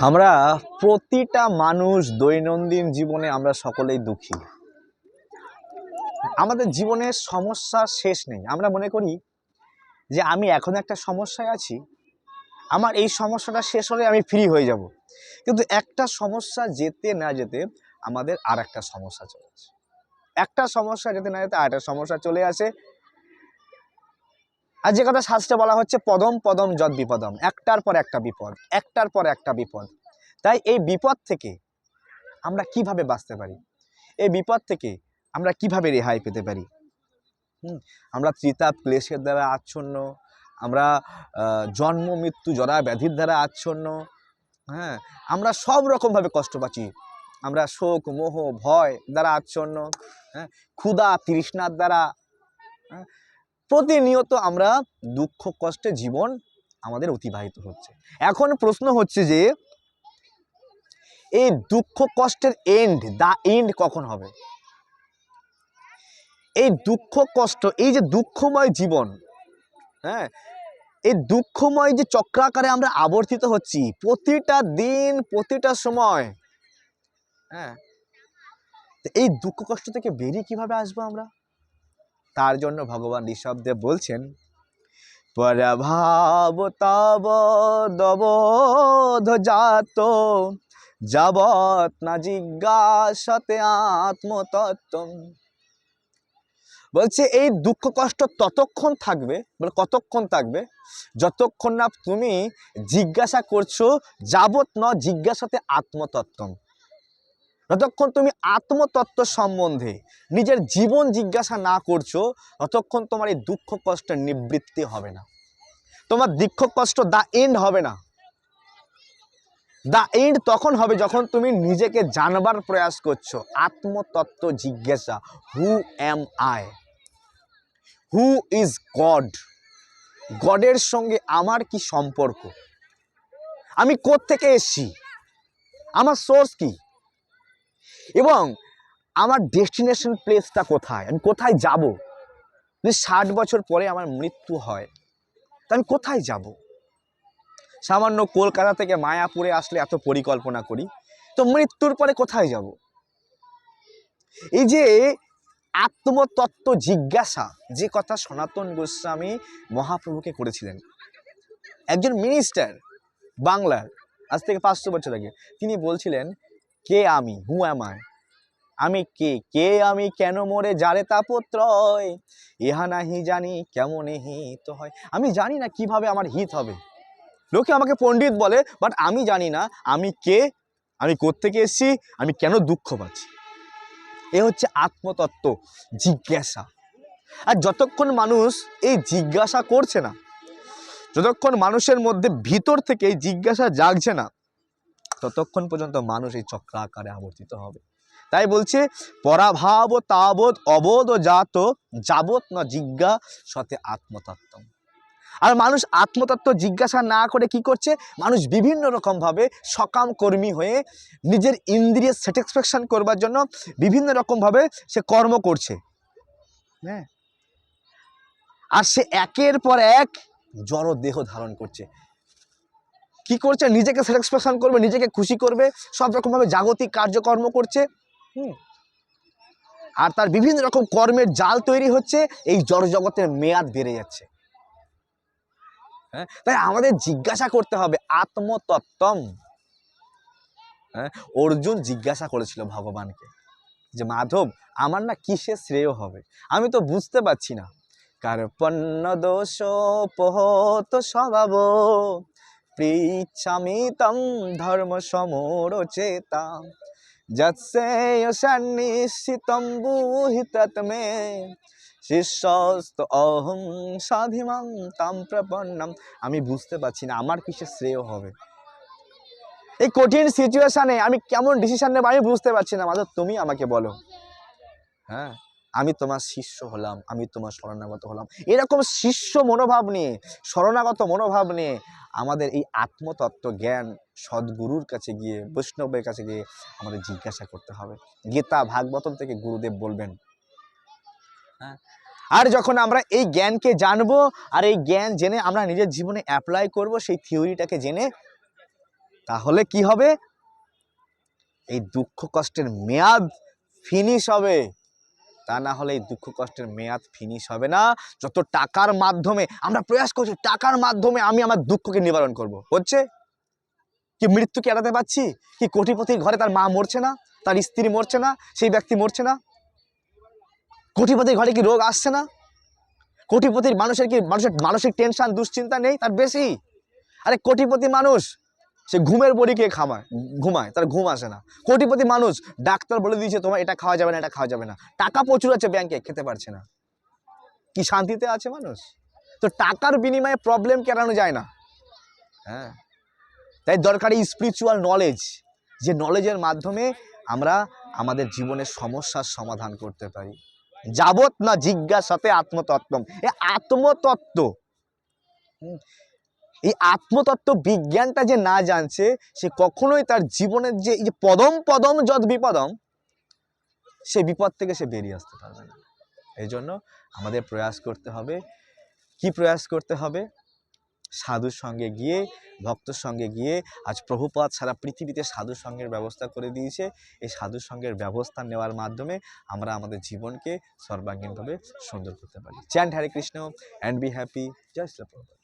আমরা প্রতিটা মানুষ দৈনন্দিন জীবনে আমরা সকলেই দুঃখী। আমাদের জীবনের সমস্যা শেষ নেই। আমরা মনে করি যে আমি এখন একটা সমস্যায় আছি। আমার এই সমস্যাটা শেষ হলে আমি ফ্রি হয়ে যাব। কিন্তু একটা সমস্যা যেতে না যেতে আমাদের আর একটা সমস্যা চলে আসে। একটা সমস্যা যেতে না যেতে আর একটা সমস্যা চলে আসে। আর যে কথা শাস্ত্রে বলা হচ্ছে পদম পদম যদ বিপদম। একটার পর একটা বিপদ একটার পর একটা বিপদ। তাই এই বিপদ থেকে আমরা কীভাবে বাঁচতে পারি? এই বিপদ থেকে আমরা কীভাবে রেহাই পেতে পারি? আমরা ত্রিতাপ ক্লেশের দ্বারা আচ্ছন্ন আমরা জন্ম মৃত্যু জরা ব্যাধির দ্বারা আচ্ছন্ন হ্যাঁ আমরা সব রকমভাবে কষ্ট পাচ্ছি। আমরা শোক মোহ ভয় দ্বারা আচ্ছন্ন হ্যাঁ ক্ষুধা তৃষ্ণার দ্বারা হ্যাঁ, প্রতিনিয়ত আমরা দুঃখ, কষ্টে জীবন আমাদের অতিবাহিত হচ্ছে। এখন প্রশ্ন হচ্ছে যে, এই দুঃখ, কষ্টের এন্ড দা এন্ড কখন হবে? এই দুঃখ, কষ্ট, এই যে দুঃখময় জীবন হ্যাঁ? এই দুঃখময় যে চক্রাকারে আমরা আবর্তিত হচ্ছি, প্রতিটা দিন, প্রতিটা সময় হ্যাঁ? এই দুঃখ, কষ্ট থেকে বেরিয়ে কীভাবে আসব আমরা? তার জন্য ভগবান ঋষভদেব বলছেন, পরভাব তব দবোধ জাত, যাবৎ না জিজ্ঞাসতে আত্মতত্ত্ব বলছে, এই দুঃখ কষ্ট ততক্ষণ থাকবে, বলে কতক্ষণ থাকবে? যতক্ষণ না তুমি জিজ্ঞাসা করছ, যাবৎ ন জিজ্ঞাসাতে আত্মতত্ত্ব যতক্ষণ তুমি আত্মতত্ত্ব সম্বন্ধে নিজের জীবন জিজ্ঞাসা না করছ, ততক্ষণ তোমার এই দুঃখ কষ্টের নিবৃত্তি হবে না। তোমার দুঃখ কষ্ট দা এন্ড হবে না। দা এন্ড তখন হবে যখন তুমি নিজেকে জানবার প্রয়াস করছ। আত্মতত্ত্ব জিজ্ঞাসা who am I who is God গডের সঙ্গে আমার কি সম্পর্ক? আমি থেকে এসছি? আমার সোর্স কি? এবং আমার ডেস্টিনেশন প্লেসটা কোথায়? আমি কোথায় যাব? যদি ষাট বছর পরে আমার মৃত্যু হয়, তা আমি কোথায় যাব? সামান্য কলকাতা থেকে মায়াপুরে আসলে এত পরিকল্পনা করি, তো মৃত্যুর পরে কোথায় যাব? এই যে আত্মতত্ত্ব জিজ্ঞাসা, যে কথা সনাতন গোস্বামী মহাপ্রভুকে করেছিলেন। একজন মিনিস্টার বাংলার, আজ থেকে পাঁচশো বছর আগে, তিনি বলছিলেন কে আমি? হু আমায় আমি কে? কে আমি? কেন মরে? যারে তাপত্রয় ইহা নাহি জানি, কেমন হিত হয়? আমি জানি না কীভাবে আমার হিত হবে। লোকে আমাকে পণ্ডিত বলে বাট আমি জানি না, আমি কে? আমি কোত্থেকে এসেছি? আমি কেন দুঃখ পাচ্ছি? এ হচ্ছে আত্মতত্ত্ব, জিজ্ঞাসা। আর যতক্ষণ মানুষ এই জিজ্ঞাসা করছে না, যতক্ষণ মানুষের মধ্যে ভিতর থেকে এই জিজ্ঞাসা জাগছে না ততক্ষণ পর্যন্ত মানুষ এই চক্রাকারে আবর্তিত হবে। তাই বলছে, পরাভাব তাবৎ, অবোধ জাত, যাবৎ না জিজ্ঞা সতে আত্মতত্ত্ব আর মানুষ আত্মতত্ত্ব জিজ্ঞাসা না করে কি করছে? মানুষ বিভিন্ন রকমভাবে সকাম কর্মী হয়ে নিজের ইন্দ্রিয় স্যাটিসফ্যাকশন করবার জন্য বিভিন্ন রকমভাবে সে কর্ম করছে। হ্যাঁ? আর সে একের পর এক জড় দেহ ধারণ করছে। কি করছে? নিজেকে স্যাটিসফ্যাকশন করবে, নিজেকে খুশি করবে, সব রকমভাবে জাগতিক কার্যকর্ম করছে। হুম। আর তার বিভিন্ন রকম কর্মের জাল তৈরি হচ্ছে, এই জড়জগতের মেয়াদ বেড়ে যাচ্ছে। হ্যাঁ? তাই আমাদের জিজ্ঞাসা করতে হবে, আত্মতত্ত্বম। হ্যাঁ? অর্জুন জিজ্ঞাসা করেছিল ভগবানকে যে, মাধব, আমার না কিসে শ্রেয় হবে? আমি তো বুঝতে পারছি না। কার্পণ্য দোষ পোহত স্বভাব পৃচ্ছামি ধর্ম সমর চেতা যৎসেয়সান্নিশ্চিতম বুহি তৎমে শিষ্যস্ত অহং সাধিমাং তাম প্রপন্নম আমি বুঝতে পারছি না, আমার কিসে শ্রেয় হবে? এই কঠিন সিচুয়েশনে আমি কেমন ডিসিশন নেব আমি বুঝতে পারছি না। মাধব, তুমি আমাকে বলো। হ্যাঁ? আমি তোমার শিষ্য হলাম, আমি তোমার শরণাগত হলাম। এরকম শিষ্য মনোভাব নিয়ে, শরণাগত মনোভাব নিয়ে আমাদের এই আত্মতত্ত্ব জ্ঞান সদ্গুরুর কাছে গিয়ে, বৈষ্ণবের কাছে গিয়ে আমাদের জিজ্ঞাসা করতে হবে। গীতা ভাগবতম থেকে গুরুদেব বলবেন হ্যাঁ আর যখন আমরা এই জ্ঞানকে জানব, আর এই জ্ঞান জেনে আমরা নিজের জীবনে অ্যাপ্লাই করব, সেই থিওরিটাকে জেনে, তাহলে কি হবে? এই দুঃখ কষ্টের মেয়াদ ফিনিশ হবে। তা না হলে এই দুঃখ কষ্টের মেয়াদ ফিনিশ হবে না। যত টাকার মাধ্যমে আমরা প্রয়াস করছি টাকার মাধ্যমে আমি আমার দুঃখকে নিবারণ করব। হচ্ছে? কি মৃত্যুকে এড়াতে পারছি? কি কোটিপতির ঘরে তার মা মরছে না? তার স্ত্রী মরছে না? সেই ব্যক্তি মরছে না? কোটিপতির ঘরে কি রোগ আসছে না? কোটিপতির মানুষের কি মানুষের মানসিক টেনশন দুশ্চিন্তা নেই? তার বেশি। আরে কোটিপতি মানুষ সে ঘুমের বড়ি খেয়ে খামায়? ঘুমায়, তার ঘুম আসে না। কোটিপতি মানুষ ডাক্তার বলে দিয়েছে, তোমার এটা খাওয়া যাবে না, এটা খাওয়া যাবে না। টাকা প্রচুর আছে ব্যাংকে, খেতে পারছে না। কি শান্তিতে আছে মানুষ? তো টাকার বিনিময়ে প্রবলেম কেরানো যায় না। হ্যাঁ। তাই দরকারি স্পিরিচুয়াল নলেজ যে নলেজের মাধ্যমে আমরা আমাদের জীবনের সমস্যার সমাধান করতে পারি। যাবত না জিজ্ঞাসাতে আত্মতত্ত্ব এ আত্মতত্ত্ব। এই আত্মতত্ত্ব বিজ্ঞানটা যে না জানছে, সে কখনোই তার জীবনের যে এই যে পদম পদম যদ বিপদম, সে বিপদ থেকে সে বেরিয়ে আসতে পারবে না। এই জন্য আমাদের প্রয়াস করতে হবে। কি প্রয়াস করতে হবে? সাধুর সঙ্গে গিয়ে, ভক্তর সঙ্গে গিয়ে আজ প্রভুপাত সারা পৃথিবীতে সাধুর সঙ্গের ব্যবস্থা করে দিয়েছে। এই সাধুর সঙ্গের ব্যবস্থা নেওয়ার মাধ্যমে আমরা আমাদের জীবনকে সর্বাঙ্গীনভাবে সুন্দর করতে পারি। Chant Hare Krishna and be happy Joy Shri Prabhupada